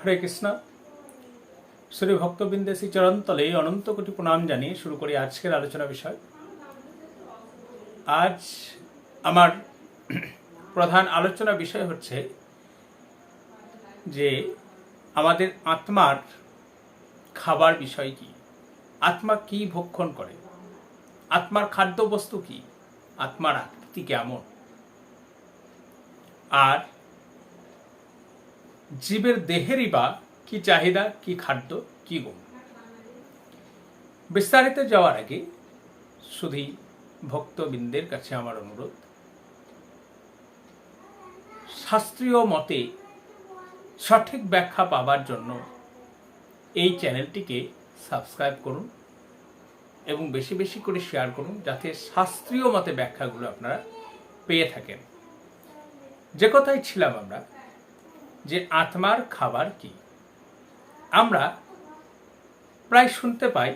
হরে কৃষ্ণ। শ্রী ভক্তবৃন্দে শ্রী চরণতলে অনন্ত কোটি প্রণাম জানিয়ে শুরু করি আজকের আলোচনা বিষয়। আজ আমার প্রধান আলোচনা বিষয় হচ্ছে যে আমাদের আত্মার খাবার বিষয় কি? আত্মা কি ভক্ষণ করে? আত্মার খাদ্যবস্তু কি? আত্মার আকৃতি কেমন? আর জীবের দেহেরই বা কি চাহিদা, কি খাদ্য, কি গুণ? বিস্তারিত যাওয়ার আগে শুধুই ভক্তবৃন্দের কাছে আমার অনুরোধ, শাস্ত্রীয় মতে সঠিক ব্যাখ্যা পাবার জন্য এই চ্যানেলটিকে সাবস্ক্রাইব করুন এবং বেশি বেশি করে শেয়ার করুন, যাতে শাস্ত্রীয় মতে ব্যাখ্যাগুলো আপনারা পেয়ে থাকেন। যে কথাই ছিলাম আমরা যে আত্মার খাবার কি? আমরা প্রায় শুনতে পাই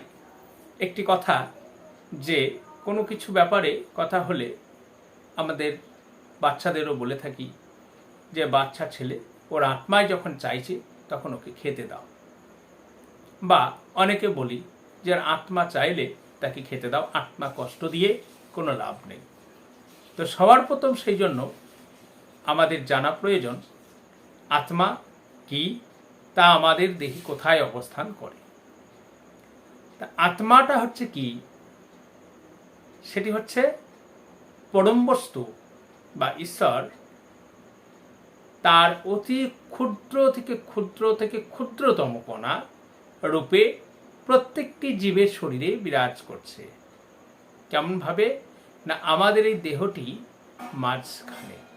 একটি কথা যে কোনো কিছু ব্যাপারে কথা হলে আমাদের বাচ্চাদেরও বলে থাকি যে, বাচ্চা ছেলে, ওর আত্মায় যখন চাইছে তখন ওকে খেতে দাও। বা অনেকে বলি যে আত্মা চাইলে তাকে খেতে দাও, আত্মা কষ্ট দিয়ে কোনো লাভ নেই। তো সবার প্রথম সেই জন্য আমাদের জানা প্রয়োজন আত্মা কি? তা আমাদের দেহে কোথায় অবস্থান করে? তা আত্মাটা হচ্ছে কি? সেটি হচ্ছে পরম বস্তু বা ঈশ্বর তার অতি ক্ষুদ্র থেকে ক্ষুদ্র থেকে ক্ষুদ্রতম কণা রূপে প্রত্যেকটি জীবের শরীরে বিরাজ করছে। কেমনভাবে? না আমাদের এই দেহটি মাঝখানে।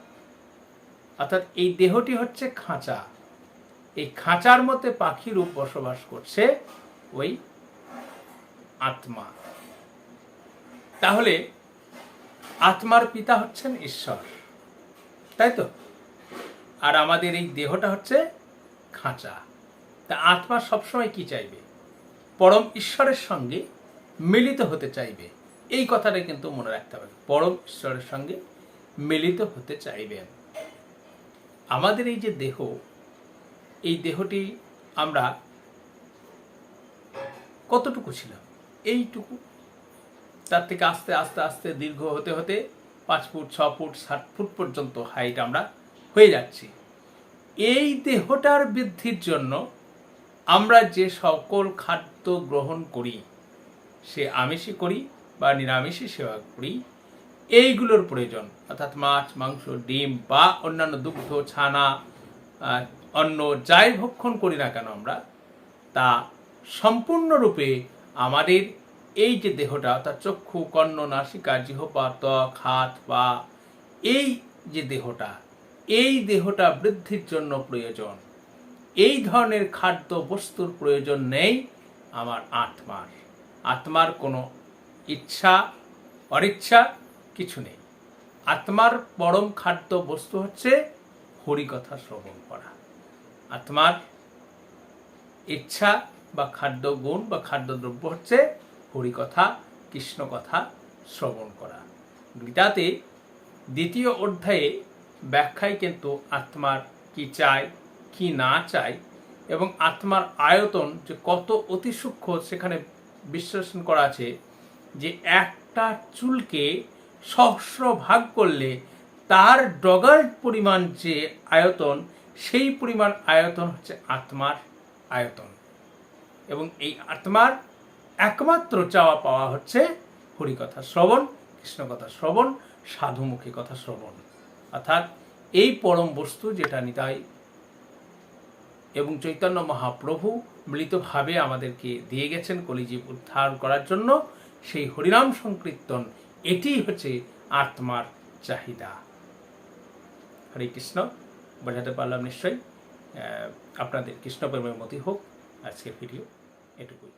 অর্থাৎ এই দেহটি হচ্ছে খাঁচা। এই খাঁচার মধ্যে পাখি রূপ বসবাস করছে ওই আত্মা। তাহলে আত্মার পিতা হচ্ছেন ঈশ্বর, তাই তো? আর আমাদের এই দেহটা হচ্ছে খাঁচা। তা আত্মা সবসময় কি চাইবে? পরম ঈশ্বরের সঙ্গে মিলিত হতে চাইবে। এই কথাটা কিন্তু মনে রাখতে হবে। পরম ঈশ্বরের সঙ্গে মিলিত হতে চাইবেন। আমাদের এই যে দেহ, এই দেহটি আমরা কতটুকু ছিলাম? এইটুকু। তার থেকে আস্তে আস্তে আস্তে দীর্ঘ হতে হতে পাঁচ ফুট, ছ ফুট ষাট ফুট পর্যন্ত হাইট আমরা হয়ে যাচ্ছি। এই দেহটার বৃদ্ধির জন্য আমরা যে সকল খাদ্য গ্রহণ করি, সে আমিষই করি বা নিরামিষই সেবা করি এইগুলোর প্রয়োজন। অর্থাৎ মাছ, মাংস, ডিম বা অন্যান্য দুগ্ধ, ছানা অন্য যাই ভক্ষণ করি না কেন আমরা, তা সম্পূর্ণরূপে আমাদের এই যে দেহটা, অর্থাৎ চক্ষু, কর্ণ, নাসিকা, জিহ্বা, ত্বক, হাত, পা, এই যে দেহটা, এই দেহটা বৃদ্ধির জন্য প্রয়োজন। এই ধরনের খাদ্য বস্তুর প্রয়োজন নেই আমার আত্মার। আত্মার কোনো ইচ্ছা অনিচ্ছা কিছু নেই। আত্মার পরম খাদ্য বস্তু হচ্ছে হরিকথা শ্রবণ করা। আত্মার ইচ্ছা বা খাদ্য গুণ বা খাদ্যদ্রব্য হচ্ছে হরিকথা কৃষ্ণ কথা শ্রবণ করা। গীতাতে দ্বিতীয় অধ্যায়ে ব্যাখ্যায় কিন্তু আত্মার কি চায়, কি না চায় এবং আত্মার আয়তন যে কত অতি সূক্ষ্ম সেখানে বিশ্লেষণ করা আছে যে একটা চুলকে সহস্র ভাগ করলে তার ডগার পরিমাণ যে আয়তন, সেই পরিমাণ আয়তন হচ্ছে আত্মার আয়তন। এবং এই আত্মার একমাত্র চাওয়া পাওয়া হচ্ছে হরিকথা শ্রবণ, কৃষ্ণকথা শ্রবণ, সাধুমুখী কথা শ্রবণ। অর্থাৎ এই পরম বস্তু যেটা নিতাই এবং চৈতন্য মহাপ্রভু মিলিতভাবে আমাদেরকে দিয়ে গেছেন কলিজীব উদ্ধার করার জন্য, সেই হরিনাম সংকীর্তন এটি হচ্ছে আত্মার চাহিদা। হরে কৃষ্ণ, বোঝাতে পারলাম নিশ্চয়ই। আপনাদের কৃষ্ণপ্রেমের মতি হোক, আজকের ভিডিও এটুকুই।